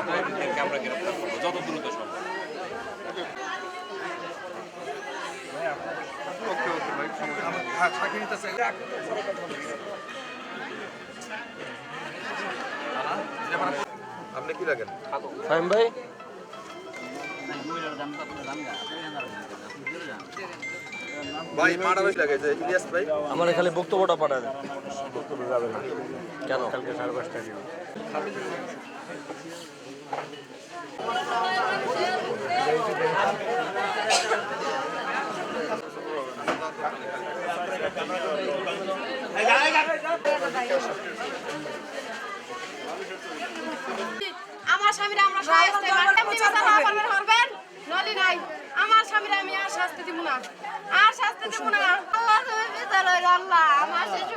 অপরাধীদেরকে আমরা গ্রেফতার করব যত দ্রুত সম্ভব। আপনি কি লাগেন ফাহিম ভাই? ভাই মারা লাগে যে ইলিয়াস ভাই? আমার খালি বক্তব্যটা বক্তব্য যাবে না কেন? কালকে সাড়ে পাঁচটা দিন আমার স্বামীরা আমরা শাস্তি মারতে বিচার না করবেন? হরবেন নলি নাই। আমার স্বামীরা আমি আর শাস্তি দিব না। আর শাস্তি দিব না। আল্লাহ তুমি বিচার হইল আল্লাহ আমার শিশু